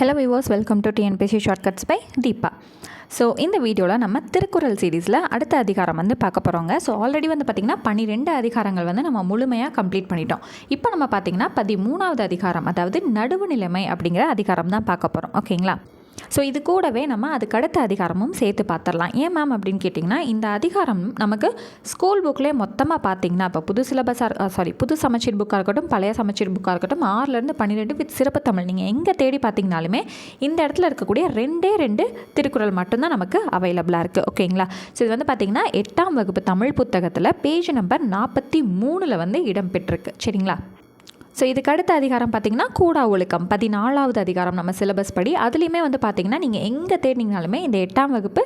Hello விவோஸ் welcome to TNPSC shortcuts by Deepa so இந்த வீடியோவில் நம்ம திருக்குறள் சீரீஸில் அடுத்த அதிகாரம் வந்து பார்க்க போகிறோங்க ஸோ ஆல்ரெடி வந்து பார்த்திங்கன்னா பன்னிரெண்டு அதிகாரங்கள் வந்து நம்ம முழுமையாக கம்ப்ளீட் பண்ணிட்டோம். இப்போ நம்ம பார்த்திங்கன்னா பதிமூணாவது அதிகாரம் அதாவது நடுவு நிலைமை அப்படிங்கிற அதிகாரம் தான் பார்க்க போகிறோம் ஓகேங்களா ஸோ இது கூடவே நம்ம அதுக்கு அடுத்த அதிகாரமும் சேர்த்து பார்த்துடலாம். ஏன் மேம் அப்படின்னு கேட்டிங்கன்னா இந்த அதிகாரம் நமக்கு ஸ்கூல் புக்லேயே மொத்தமாக பார்த்தீங்கன்னா இப்போ புது சிலபஸாக சாரி புது சமச்சீர் புக்காக இருக்கட்டும் பழைய சமச்சீர் புக்காக இருக்கட்டும் ஆறுலேருந்து பன்னிரெண்டு வித் சிறப்பு தமிழ். நீங்கள் எங்கே தேடி பார்த்தீங்கனாலுமே இந்த இடத்துல இருக்கக்கூடிய ரெண்டே ரெண்டு திருக்குறள் மட்டும்தான் நமக்கு அவைலபிளாக இருக்குது ஓகேங்களா ஸோ இது வந்து பார்த்திங்கன்னா எட்டாம் வகுப்பு தமிழ் புத்தகத்தில் பேஜ் நம்பர் நாற்பத்தி மூணில் வந்து இடம்பெற்றிருக்கு சரிங்களா? ஸோ இதுக்கு அடுத்த அதிகாரம் பார்த்தீங்கன்னா கூடா ஒழுக்கம். பதினாலாவது அதிகாரம் நம்ம சிலபஸ் படி. அதுலேயுமே வந்து பார்த்தீங்கன்னா நீங்கள் எங்கே தேடினீங்கனாலுமே இந்த எட்டாம் வகுப்பு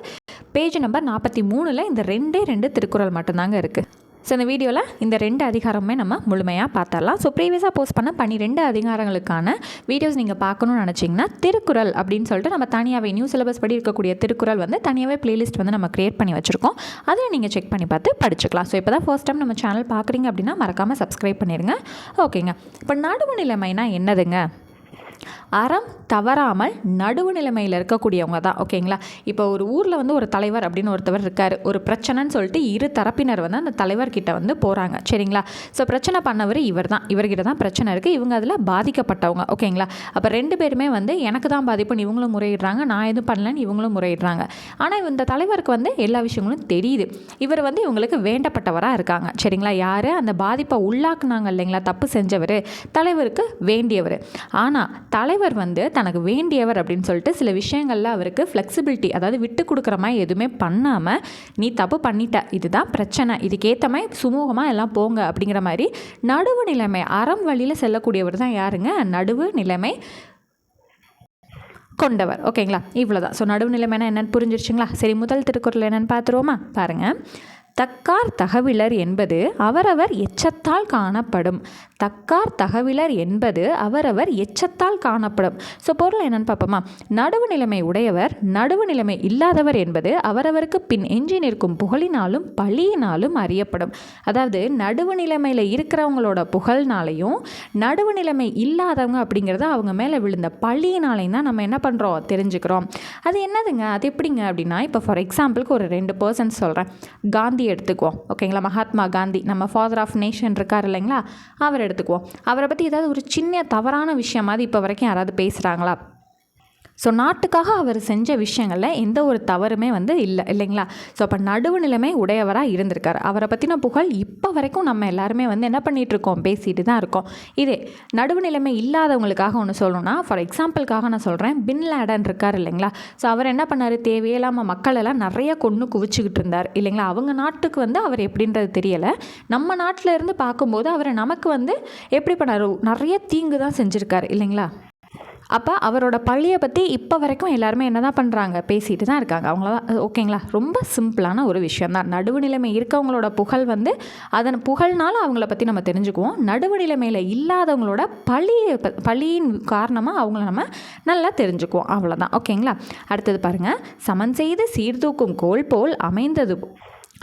பேஜ் நம்பர் நாற்பத்தி மூணில் இந்த ரெண்டே ரெண்டு திருக்குறள் மட்டும்தாங்க இருக்குது ஸோ இந்த வீடியோவில் இந்த ரெண்டு அதிகாரமுமே நம்ம முழுமையாக பார்த்துடலாம் ஸோ ப்ரீவியஸாக போஸ்ட் பண்ண பன்னிரெண்டு அதிகாரங்களுக்கான வீடியோஸ் நீங்கள் பார்க்கணும்னு நினச்சிங்கன்னா திருக்குறள் அப்படின்னு சொல்லிட்டு நம்ம தனியாகவே நியூ சிலபஸ் படி இருக்கக்கூடிய திருக்குறள் வந்து தனியாகவே ப்ளேலிஸ்ட் வந்து நம்ம க்ரியேட் பண்ணி வச்சுருக்கோம். அதில் நீங்கள் செக் பண்ணி பார்த்து படிச்சுக்கலாம். ஸோ இப்போ தான் ஃபர்ஸ்ட் டைம் நம்ம சேனல் பார்க்குறீங்க அப்படின்னா மறக்காமல் சப்ஸ்கிரைப் பண்ணிடுங்க ஓகேங்க இப்போ நடுவு நிலைமைனா என்னதுங்க? அறம் தவறாமல் நடுவு நிலைமையில் இருக்கக்கூடியவங்க தான். ஓகேங்களா? இப்போ ஒரு ஊரில் வந்து ஒரு தலைவர் அப்படின்னு ஒருத்தவர் இருக்கார். ஒரு பிரச்சனைன்னு சொல்லிட்டு இரு தரப்பினர் வந்து அந்த தலைவர்கிட்ட வந்து போகிறாங்க சரிங்களா? ஸோ பிரச்சனை பண்ணவர் இவர் தான். இவர்கிட்ட தான் பிரச்சனை இருக்குது இவங்க அதில் பாதிக்கப்பட்டவங்க. ஓகேங்களா? அப்போ ரெண்டு பேருமே வந்து எனக்கு தான் பாதிப்புன்னு இவங்களும் முறையிடுறாங்க. நான் எதுவும் பண்ணலன்னு இவங்களும் முறையிடுறாங்க. ஆனால் இந்த தலைவருக்கு வந்து எல்லா விஷயங்களும் தெரியுது. இவர் வந்து இவங்களுக்கு வேண்டப்பட்டவராக இருக்காங்க. சரிங்களா? யார்? அந்த பாதிப்பை உள்ளாக்குனாங்க இல்லைங்களா? தப்பு செஞ்சவர். தலைவருக்கு வேண்டியவர். ஆனால் தலைவர் வந்து தனக்கு வேண்டியவர் அப்படின்னு சொல்லிட்டு சில விஷயங்களில் அவருக்கு ஃப்ளெக்சிபிலிட்டி அதாவது விட்டு கொடுக்குற மாதிரி எதுவுமே பண்ணாமல் நீ தப்பு பண்ணிட்ட இதுதான் பிரச்சனை இதுக்கேற்ற மாதிரி சுமூகமாக எல்லாம் போங்க அப்படிங்கிற மாதிரி நடுவு நிலைமை அறம் வழியில் செல்லக்கூடியவர் தான் யாருங்க? நடுவு நிலைமை கொண்டவர். ஓகேங்களா? இவ்வளோ தான் ஸோ நடுவு நிலைமைனா என்னென்னு புரிஞ்சிருச்சுங்களா? சரி முதல் திருக்குறள் என்னென்னு பார்த்துருவோமா? பாருங்கள் தக்கார் தகவிலர் என்பது அவரவர் எச்சத்தால் காணப்படும். தக்கார் தகவிலர் என்பது அவரவர் எச்சத்தால் காணப்படும். ஸோ பொருள் என்னன்னு பார்ப்போமா? நடுவு நிலைமை உடையவர் நடுவு நிலைமை இல்லாதவர் என்பது அவரவருக்கு பின் எஞ்சி நிற்கும் புகழினாலும் பழியினாலும் அறியப்படும். அதாவது நடுவு நிலைமையில் இருக்கிறவங்களோட புகழ்னாலையும் நடுவு நிலைமை இல்லாதவங்க அப்படிங்கிறத அவங்க மேலே விழுந்த பழியினாலையும் தான் நம்ம என்ன பண்ணுறோம் தெரிஞ்சுக்கிறோம். அது என்னதுங்க? அது எப்படிங்க அப்படின்னா இப்போ ஃபார் எக்ஸாம்பிளுக்கு ஒரு ரெண்டு பர்சன் சொல்கிறேன் காந்தி எடுத்துக்குவோம். ஓகேங்களா மகாத்மா காந்தி. நம்ம ஃபாதர் ஆஃப் நேஷன் இருக்கார் இல்லைங்களா? அவர் எடுத்துக்குவோம். அவரை பற்றி ஏதாவது ஒரு சின்ன தவறான விஷயமாவது இப்போ வரைக்கும் யாராவது பேசுகிறாங்களா ஸோ நாட்டுக்காக அவர் செஞ்ச விஷயங்களில் எந்த ஒரு தவறுமே வந்து இல்லை இல்லைங்களா? ஸோ அப்போ நடுவு நிலைமை உடையவராக இருந்திருக்கார். அவரை பற்றின புகழ் இப்போ வரைக்கும் நம்ம எல்லாருமே வந்து என்ன பண்ணிகிட்ருக்கோம் பேசிட்டு தான் இருக்கோம். இதே நடுவு நிலைமை இல்லாதவங்களுக்காக ஒன்று சொல்லணும்னா ஃபார் எக்ஸாம்பிளுக்காக நான் சொல்கிறேன் பின் லேடன் இருக்கார் இல்லைங்களா? ஸோ அவர் என்ன பண்ணார்? தேவையில்லாமல் மக்களெல்லாம் நிறைய கொண்டு குவிச்சுக்கிட்டு இருந்தார் இல்லைங்களா? அவங்க நாட்டுக்கு வந்து அவர் எப்படின்றது தெரியலை. நம்ம நாட்டில் இருந்து பார்க்கும்போது அவர் நமக்கு வந்து எப்படி பண்ணார்? நிறைய தீங்கு தான் செஞ்சுருக்கார் இல்லைங்களா? அப்போ அவரோட பள்ளியை பற்றி இப்போ வரைக்கும் எல்லாருமே என்ன தான் பண்ணுறாங்க பேசிகிட்டு தான் இருக்காங்க. அவங்கள ஓகேங்களா? ரொம்ப சிம்பிளான ஒரு விஷயம் தான் நடுவு நிலைமை இருக்கவங்களோட புகழ் வந்து அதன் புகழ்னால அவங்கள பற்றி நம்ம தெரிஞ்சுக்குவோம். நடுவு நிலைமையில் இல்லாதவங்களோட பழியை பழியின் காரணமாக அவங்கள நம்ம நல்லா தெரிஞ்சுக்குவோம். அவ்வளோதான் ஓகேங்களா? அடுத்தது பாருங்கள் சமன் செய்து சீர்தூக்கும் கோல் போல் அமைந்தது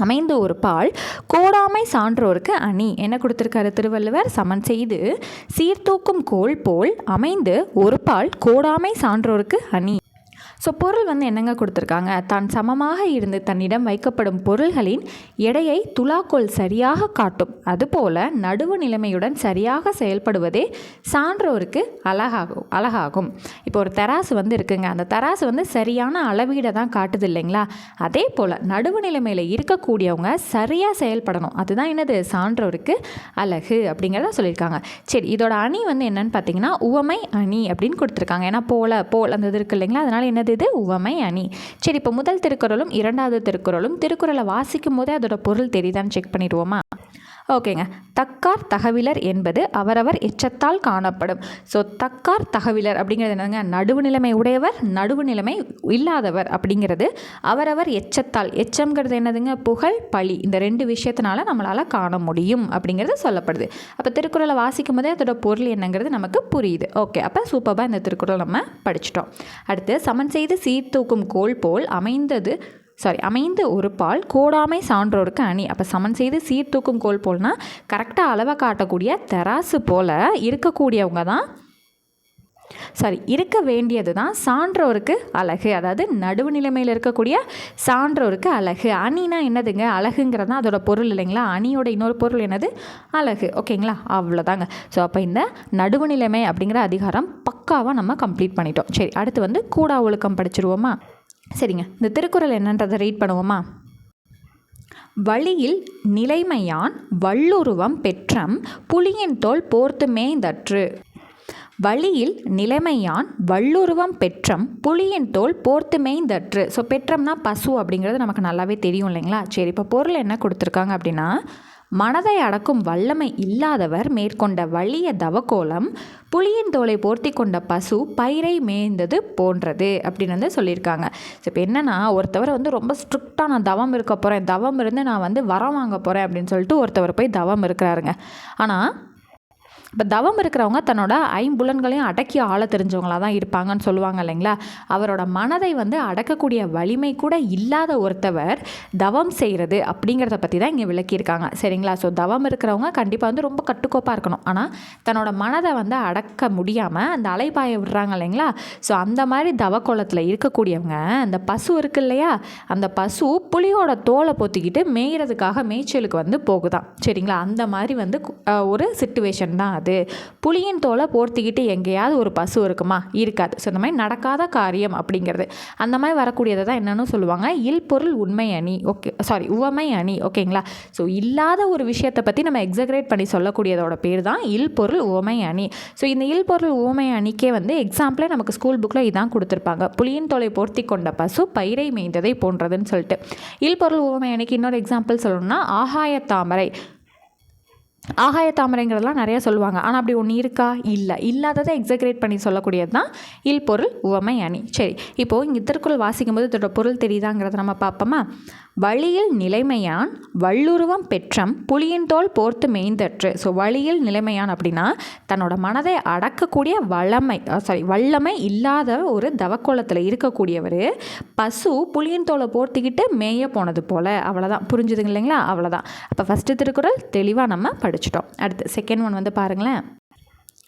அமைந்த ஒரு பால் கோடாமை சான்றோருக்கு அணி. என்ன கொடுத்துருக்காரு திருவள்ளுவர்? சமன் செய்து சீர்தூக்கும் கோல் போல் அமைந்து ஒரு பால் கோடாமை சான்றோருக்கு அணி. ஸோ பொருள் வந்து என்னங்க கொடுத்துருக்காங்க? தான் சமமாக இருந்து தன்னிடம் வைக்கப்படும் பொருள்களின் எடையை துலாக்கோல் சரியாக காட்டும். அதுபோல நடுவு நிலைமையுடன் சரியாக செயல்படுவதே சான்றோருக்கு அழகாகும் அழகாகும். இப்போ ஒரு தராசு வந்து இருக்குங்க. அந்த தராசு வந்து சரியான அளவீடை தான் காட்டுது இல்லைங்களா? அதே போல் நடுவு நிலைமையில் இருக்கக்கூடியவங்க சரியாக செயல்படணும். அதுதான் என்னது? சான்றோருக்கு அழகு அப்படிங்கிறத சொல்லியிருக்காங்க. சரி இதோட அணி வந்து என்னன்னு பார்த்தீங்கன்னா உவமை அணி அப்படின்னு கொடுத்துருக்காங்க. ஏன்னா போல போல் அந்த இது இருக்கு இல்லைங்களா? அதனால் என்னது? இது உவமை அணி. சரி இப்போ முதல் திருக்குறளும் இரண்டாவது திருக்குறளும் திருக்குறளை வாசிக்கும் போதே அதோட பொருள் தெரியுதான்னு செக் பண்ணிடுவோமா? ஓகேங்க. தக்கார் தகவிலர் என்பது அவரவர் எச்சத்தால் காணப்படும். ஸோ தக்கார் தகவிலர் அப்படிங்கிறது என்னங்க? நடுவு நிலைமை உடையவர் நடுவு நிலைமை இல்லாதவர் அப்படிங்கிறது அவரவர் எச்சத்தால். எச்சம்ங்கிறது என்னதுங்க? புகழ் பழி. இந்த ரெண்டு விஷயத்தினால நம்மளால் காண முடியும் அப்படிங்கிறது சொல்லப்படுது. அப்போ திருக்குறளை வாசிக்கும் போதே அதோட பொருள் என்னங்கிறது நமக்கு புரியுது. ஓகே அப்போ சூப்பராக இந்த திருக்குறள் நம்ம படிச்சிட்டோம். அடுத்து சமன் செய்து சீர்தூக்கும் கோல் போல் அமைந்தது சாரி அமைந்து ஒரு பால் கோடாமை சான்றோருக்கு அணி. அப்போ சமன் செய்து சீர்தூக்கும் கோல் போல்னா கரெக்டாக அளவை காட்டக்கூடிய தெராசு போல் இருக்கக்கூடியவங்க தான். சாரி இருக்க வேண்டியது தான் சான்றோருக்கு அழகு அதாவது நடுவு நிலைமையில் இருக்கக்கூடிய சான்றோருக்கு அழகு அணினா என்னதுங்க? அழகுங்கிறது தான் அதோட பொருள் இல்லைங்களா? அணியோட இன்னொரு பொருள் என்னது? அழகு ஓகேங்களா? அவ்வளோதாங்க. ஸோ அப்போ இந்த நடுவு நிலைமை அப்படிங்கிற அதிகாரம் பக்காவாக நம்ம கம்ப்ளீட் பண்ணிட்டோம். சரி அடுத்து வந்து கூடா ஒழுக்கம் படிச்சிருவோமா? சரிங்க. இந்த திருக்குறள் என்னன்றதை ரீட் பண்ணுவோமா? வழியில் நிலைமையான் வள்ளுருவம் பெற்றம் புலியின் தோல் போர்த்துமே தற்று வழியில் நிலைமையான் வள்ளுருவம் பெற்றம் புலியின் தோல் போர்த்து மேய்ந்தற்று. ஸோ பெற்றம்னா பசு அப்படிங்கிறது நமக்கு நல்லாவே தெரியும் இல்லைங்களா? சரி இப்போ பொருள் என்ன கொடுத்துருக்காங்க அப்படின்னா மனதை அடக்கும் வல்லமை இல்லாதவர் மேற்கொண்ட வலிய தவக்கோலம் புலியின் தோலை போர்த்தி கொண்ட பசு பயிரை மேய்ந்தது போன்றது அப்படின்னு வந்து சொல்லியிருக்காங்க. ஸோ இப்போ என்னென்னா ஒருத்தவர் வந்து ரொம்ப ஸ்ட்ரிக்டாக நான் தவம் இருக்க போகிறேன் தவம் இருந்து நான் வந்து வரம் வாங்க போகிறேன் அப்படின்னு சொல்லிட்டு ஒருத்தவர் போய் தவம் இருக்கிறாருங்க. ஆனால் இப்போ தவம் இருக்கிறவங்க தன்னோட ஐம்புலன்களையும் அடக்கி ஆள தெரிஞ்சவங்களாக தான் இருப்பாங்கன்னு சொல்லுவாங்க இல்லைங்களா? அவரோட மனதை வந்து அடக்கக்கூடிய வலிமை கூட இல்லாத ஒருத்தவர் தவம் செய்கிறது அப்படிங்கிறத பற்றி தான் இங்கே விளக்கியிருக்காங்க. சரிங்களா? ஸோ தவம் இருக்கிறவங்க கண்டிப்பாக வந்து ரொம்ப கட்டுக்கோப்பாக இருக்கணும். ஆனால் தன்னோட மனதை வந்து அடக்க முடியாமல் அந்த அலைபாய விடுறாங்க இல்லைங்களா? ஸோ அந்த மாதிரி தவக்கோளத்தில் இருக்கக்கூடியவங்க அந்த பசு இருக்கு இல்லையா? அந்த பசு புலியோட தோலை பொத்திக்கிட்டு மேய்கிறதுக்காக மேய்ச்சலுக்கு வந்து போகுதான். சரிங்களா? அந்த மாதிரி வந்து ஒரு சுச்சுவேஷன் தான் அது புளியின் தோலை போர்த்திக்கிட்டு எங்கேயாவது ஒரு பசு இருக்குமா? இருக்காது. ஸோ இந்த மாதிரி நடக்காத காரியம் அப்படிங்கிறது. அந்த மாதிரி வரக்கூடியதை தான் என்னென்னு சொல்லுவாங்க. இல்பொருள் உண்மை அணி. ஓகே சாரி உவமை அணி. ஓகேங்களா ஸோ இல்லாத ஒரு விஷயத்தை பற்றி நம்ம எக்ஸக்ரேட் பண்ணி சொல்லக்கூடியதோட பேர் தான் இல்பொருள் உவமை அணி. ஸோ இந்த இல்பொருள் உவமை அணிக்கே வந்து எக்ஸாம்பிளே நமக்கு ஸ்கூல் புக்கில் இதான் கொடுத்துருப்பாங்க. புளியின் தோலை போர்த்தி கொண்ட பசு பயிரை மேய்ந்ததை போன்றதுன்னு சொல்லிட்டு. இல்பொருள் உவமை அணிக்கு இன்னொரு எக்ஸாம்பிள் சொல்லணும்னா ஆகாய தாமரை. ஆகாய தாமரைங்கிறதெல்லாம் நிறைய சொல்லுவாங்க. ஆனால் அப்படி ஒன்று இருக்கா? இல்லை. இல்லாததை எக்ஸக்ரேட் பண்ணி சொல்லக்கூடியது தான் இல் பொருள் உவமை அணி. சரி இப்போது இங்கே திருக்குறள் வாசிக்கும் போது இதோட பொருள் தெரியுதாங்கிறத நம்ம பார்ப்போமா? வழியில் நிலைமையான் வள்ளுருவம் பெற்றம் புலியின் தோல் போர்த்து மேய்ந்தற்று. ஸோ வழியில் நிலைமையான் அப்படின்னா தன்னோட மனதை அடக்கக்கூடிய வளமை சாரி வல்லமை இல்லாத ஒரு தவக்கோலத்தில் இருக்கக்கூடியவர் பசு புலியின் தோலை போர்த்திக்கிட்டு மேய போனது போல். அவ்வளோதான் புரிஞ்சுதுங்க இல்லைங்களா? அவ்வளோதான் அப்போ ஃபஸ்ட்டு திருக்குறள் தெளிவாக நம்ம படிச்சிட்டோம். அடுத்து செகண்ட் ஒன் வந்து பாருங்களேன்.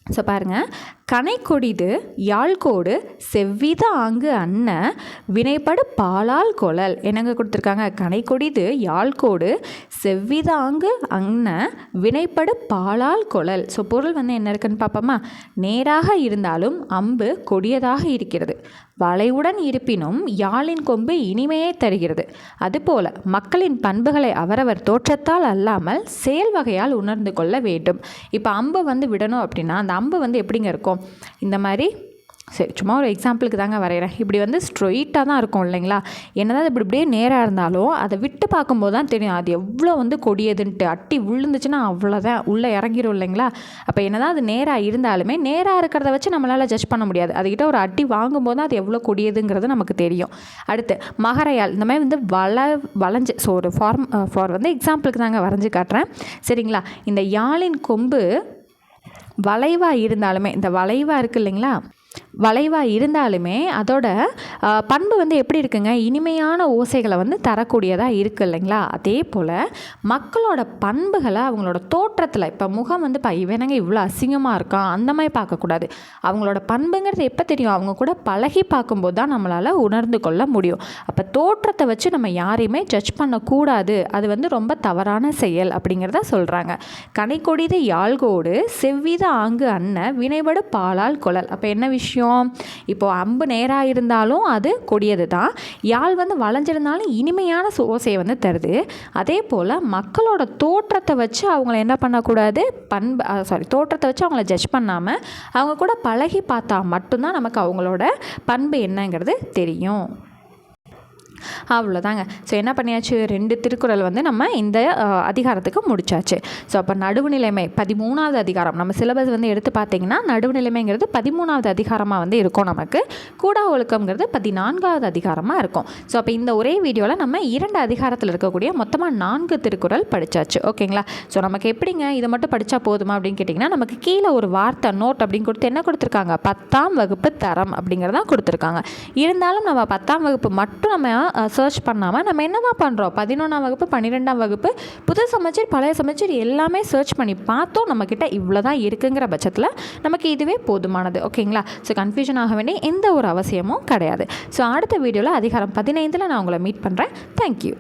ஸோ பாருங்கள் கனைக்கொடிது யாழ்கோடு செவ்வித ஆங்கு அன்ன வினைப்படு பாலால் கொழல். என்னங்க கொடுத்துருக்காங்க? கனைக்கொடிது யாழ்கோடு செவ்வித ஆங்கு அன்ன வினைப்படு பாலால் கொழல். ஸோ பொருள் வந்து என்ன இருக்குன்னு பார்ப்போமா நேராக இருந்தாலும் அம்பு கொடியதாக இருக்கிறது. வளைவுடன் இருப்பினும் யாழின் கொம்பு இனிமையே தருகிறது. அதுபோல மக்களின் பண்புகளை அவரவர் தோற்றத்தால் அல்லாமல் செயல் வகையால் உணர்ந்து கொள்ள வேண்டும். இப்போ அம்பு வந்து விடணும் அப்படின்னா அந்த அம்பு வந்து எப்படிங்க இருக்கும்? இந்த மாதிரி சரி சும்மா ஒரு எக்ஸாம்பிளுக்கு தாங்க வரைகிறேன். இப்படி வந்து ஸ்ட்ரெயிட்டாக தான் இருக்கும் இல்லைங்களா? என்னதான் இப்படி இப்படியே நேராக இருந்தாலும் அதை விட்டு பார்க்கும்போது தான் தெரியும். அது எவ்வளோ வந்து கொடியதுன்ட்டு. அட்டி விழுந்துச்சுன்னா அவ்வளோதான். உள்ளே இறங்கிரும் இல்லைங்களா? அப்போ என்னதான் அது நேராக இருந்தாலுமே நேராக இருக்கிறத வச்சு நம்மளால் ஜட்ஜ் பண்ண முடியாது. அதுக்கிட்ட ஒரு அட்டி வாங்கும்போது தான் அது எவ்வளோ கொடியதுங்கிறது நமக்கு தெரியும். அடுத்து மகரையால். இந்த மாதிரி வந்து வள வளைஞ்சு ஸோ ஒரு ஃபார்ம் ஃபார் வந்து எக்ஸாம்பிளுக்கு தாங்க வரைஞ்சி காட்டுறேன். சரிங்களா? இந்த யாழின் கொம்பு வளைவாக இருந்தாலுமே இந்த வளைவாக இருக்குது இல்லைங்களா? வளைவாக இருந்தாலுமே அதோட பண்பு வந்து எப்படி இருக்குங்க? இனிமையான ஓசைகளை வந்து தரக்கூடியதாக இருக்குது இல்லைங்களா? அதே போல் மக்களோட பண்புகளை அவங்களோட தோற்றத்தில் இப்போ முகம் வந்து இப்போ இவனங்க இவ்வளோ அசிங்கமாக இருக்கான் அந்த மாதிரி பார்க்கக்கூடாது. அவங்களோட பண்புங்கிறது எப்போ தெரியும்? அவங்க கூட பழகி பார்க்கும்போது தான் நம்மளால் உணர்ந்து கொள்ள முடியும். அப்போ தோற்றத்தை வச்சு நம்ம யாரையுமே ஜட்ஜ் பண்ணக்கூடாது. அது வந்து ரொம்ப தவறான செயல் அப்படிங்கிறத சொல்கிறாங்க கனைக்கொடித யாழ்கோடு செவ்வித ஆங்கு அன்ன வினைபடு பாலால் குழல். அப்போ என்ன விஷயம்? விஷயம் இப்போது அம்பு நேராக இருந்தாலும் அது கொடியது தான். யாழ் வந்து வளைஞ்சிருந்தாலும் இனிமையான ஓசையை வந்து தருது. அதே போல் மக்களோட தோற்றத்தை வச்சு அவங்கள என்ன பண்ணக்கூடாது? பண்பு சாரி தோற்றத்தை வச்சு அவங்கள ஜட்ஜ் பண்ணாமல் அவங்க கூட பழகி பார்த்தா மட்டும்தான் நமக்கு அவங்களோட பண்பு என்னங்கிறது தெரியும். அவ்வளோதாங்க ஸோ என்ன பண்ணியாச்சு? ரெண்டு திருக்குறள் வந்து நம்ம இந்த அதிகாரத்துக்கு முடிச்சாச்சு. ஸோ அப்போ நடுவுநிலைமை பதிமூணாவது அதிகாரம். நம்ம சிலபஸ் வந்து எடுத்து பார்த்தீங்கன்னா நடுவுநிலைமைங்கிறது பதிமூணாவது அதிகாரமாக வந்து இருக்கும் நமக்கு. கூடா ஒழுக்கம்ங்கிறது பதினான்காவது அதிகாரமாக இருக்கும். ஸோ அப்போ இந்த ஒரே வீடியோவில் நம்ம இரண்டு அதிகாரத்தில் இருக்கக்கூடிய மொத்தமாக நான்கு திருக்குறள் படித்தாச்சு ஓகேங்களா? ஸோ நமக்கு எப்படிங்க இதை மட்டும் படித்தா போதுமா அப்படின்னு கேட்டிங்கன்னா நமக்கு கீழே ஒரு வார்த்தை நோட் அப்படின்னு கொடுத்து என்ன கொடுத்துருக்காங்க? பத்தாம் வகுப்பு தரம் அப்படிங்கிறதான் கொடுத்துருக்காங்க. இருந்தாலும் நம்ம பத்தாம் வகுப்பு மட்டும் நம்ம சர்ச் பண்ணாமல் நம்ம என்ன தான் பண்ணுறோம் பதினொன்றாம் வகுப்பு பன்னிரெண்டாம் வகுப்பு புது சமைச்சர் பழைய சமைச்சர் எல்லாமே சர்ச் பண்ணி பார்த்தோம். நம்மக்கிட்ட இவ்வளோ தான் இருக்குங்கிற பட்சத்தில் நமக்கு இதுவே போதுமானது. ஓகேங்களா? ஸோ கன்ஃபியூஷன் ஆக வேண்டிய எந்த ஒரு அவசியமும் கிடையாது. ஸோ அடுத்த வீடியோவில் அதிகாரம் பதினைந்தில் நான் உங்களை மீட் பண்ணுறேன் தேங்க்யூ